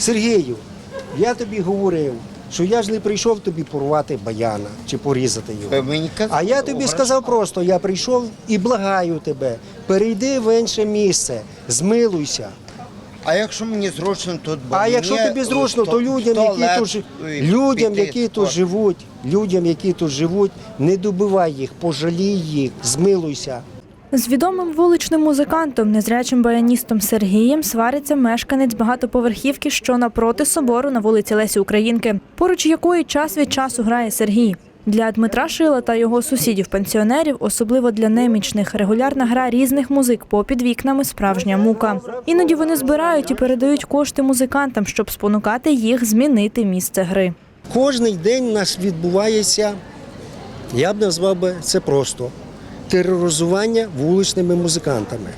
Сергію, я тобі говорив, що я ж не прийшов тобі порвати баяна чи порізати його. А я тобі сказав просто, я прийшов і благаю тебе, перейди в інше місце, змилуйся. А якщо мені зручно тут, бо А якщо тобі зручно, то людям, які тут е, людям, які тут живуть, людям, які тут живуть, не добивай їх, пожалій їх, змилуйся. З відомим вуличним музикантом, незрячим баяністом Сергієм свариться мешканець багатоповерхівки, що напроти собору на вулиці Лесі Українки, поруч якої час від часу грає Сергій. Для Дмитра Шила та його сусідів-пенсіонерів, особливо для немічних, регулярна гра різних музик попід вікнами справжня мука. Іноді вони збирають і передають кошти музикантам, щоб спонукати їх змінити місце гри. Кожний день у нас відбувається, я б назвав би це просто тероризування вуличними музикантами.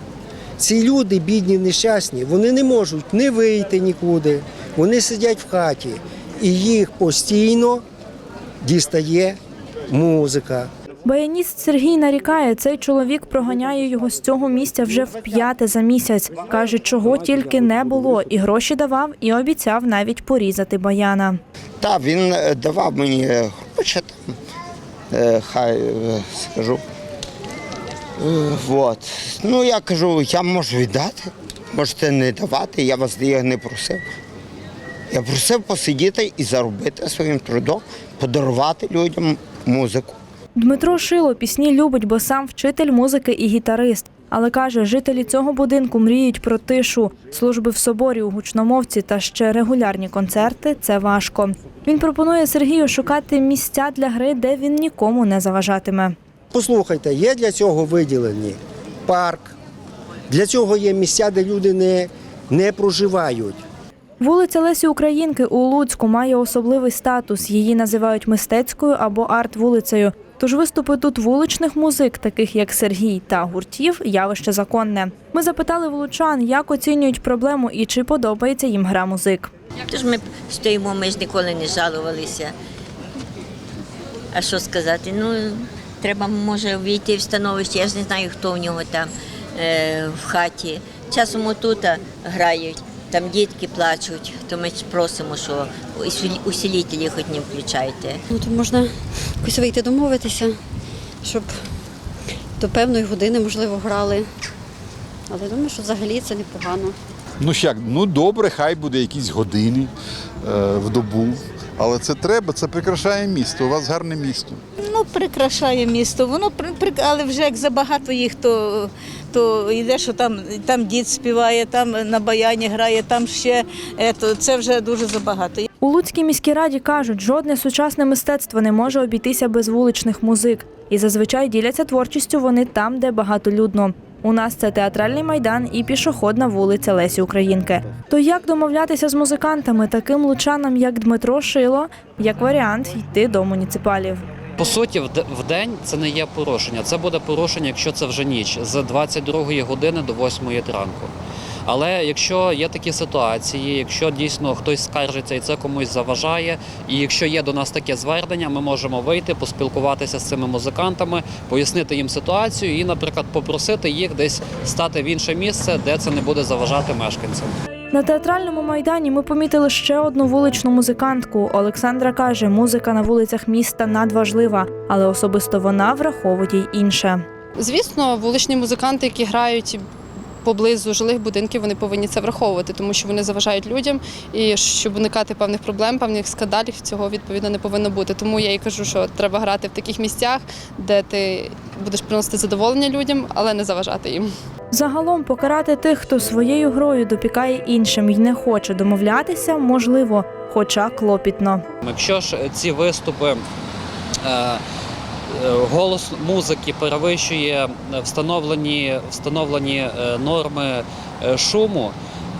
Ці люди, бідні, нещасні, вони не можуть не вийти нікуди, вони сидять в хаті, і їх постійно дістає музика. Баяніст Сергій нарікає, цей чоловік проганяє його з цього місця вже в п'яте за місяць. Каже, чого тільки не було, і гроші давав, і обіцяв навіть порізати баяна. Так, він е, давав мені е, гроші там, е, хай е, скажу. Вот. Ну, я кажу, я можу віддати, можете не давати, я вас не просив. Я просив посидіти і заробити своїм трудом, подарувати людям музику. Дмитро Шило пісні любить, бо сам вчитель музики і гітарист. Але каже, жителі цього будинку мріють про тишу, служби в соборі у гучномовці та ще регулярні концерти це важко. Він пропонує Сергію шукати місця для гри, де він нікому не заважатиме. Послухайте, є для цього виділені парк, для цього є місця, де люди не, не проживають. Вулиця Лесі Українки у Луцьку має особливий статус. Її називають мистецькою або арт-вулицею. Тож виступи тут вуличних музик, таких як Сергій та гуртів, явище законне. Ми запитали влучан, як оцінюють проблему і чи подобається їм гра музик. Тож ми стоїмо, ми ж ніколи не жалувалися. А що сказати? Ну, треба, може, війти в становище, я ж не знаю, хто в нього там е, в хаті. Часом отут грають, там дітки плачуть, то ми просимо, що усілі- усілітелі хоч не включайте. Ну, то можна якось вийти домовитися, щоб до певної години, можливо, грали. Але думаю, що взагалі це непогано. Ну як, ну добре, хай буде якісь години е, в добу. Але це треба, це прикрашає місто. У вас гарне місто. Ну, прикрашає місто. Воно але вже як забагато їх, то, то йде, що там, там дід співає, там на баяні грає, там ще ето, це вже дуже забагато. У Луцькій міській раді кажуть, жодне сучасне мистецтво не може обійтися без вуличних музик. І зазвичай діляться творчістю вони там, де багатолюдно. У нас це театральний майдан і пішохідна вулиця Лесі Українки. То як домовлятися з музикантами, таким лучанам, як Дмитро Шило, як варіант йти до муніципалів. По суті, в день це не є порушення. Це буде порушення, якщо це вже ніч з 22 години до 8 ранку. Але якщо є такі ситуації, якщо дійсно хтось скаржиться і це комусь заважає, і якщо є до нас таке звернення, ми можемо вийти, поспілкуватися з цими музикантами, пояснити їм ситуацію і, наприклад, попросити їх десь стати в інше місце, де це не буде заважати мешканцям. На театральному майдані ми помітили ще одну вуличну музикантку. Олександра каже, музика на вулицях міста надважлива, але особисто вона враховує й інше. Звісно, вуличні музиканти, які грають поблизу жилих будинків, вони повинні це враховувати, тому що вони заважають людям. І щоб уникати певних проблем, певних скандалів, цього відповідно не повинно бути. Тому я і кажу, що треба грати в таких місцях, де ти будеш приносити задоволення людям, але не заважати їм. Загалом покарати тих, хто своєю грою допікає іншим і не хоче домовлятися, можливо, хоча клопітно. Якщо ж ці виступи е, голос музики перевищує встановлені, встановлені е, норми е, шуму,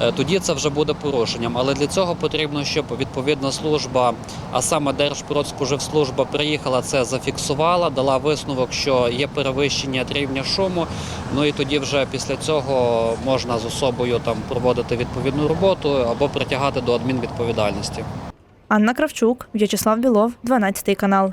е, тоді це вже буде порушенням. Але для цього потрібно, щоб відповідна служба, а саме Держпродспоживслужба приїхала, це зафіксувала, дала висновок, що є перевищення рівня шуму. Ну і тоді вже після цього можна з особою там проводити відповідну роботу або притягати до адмінвідповідальності. Анна Кравчук, В'ячеслав Білов, 12 канал.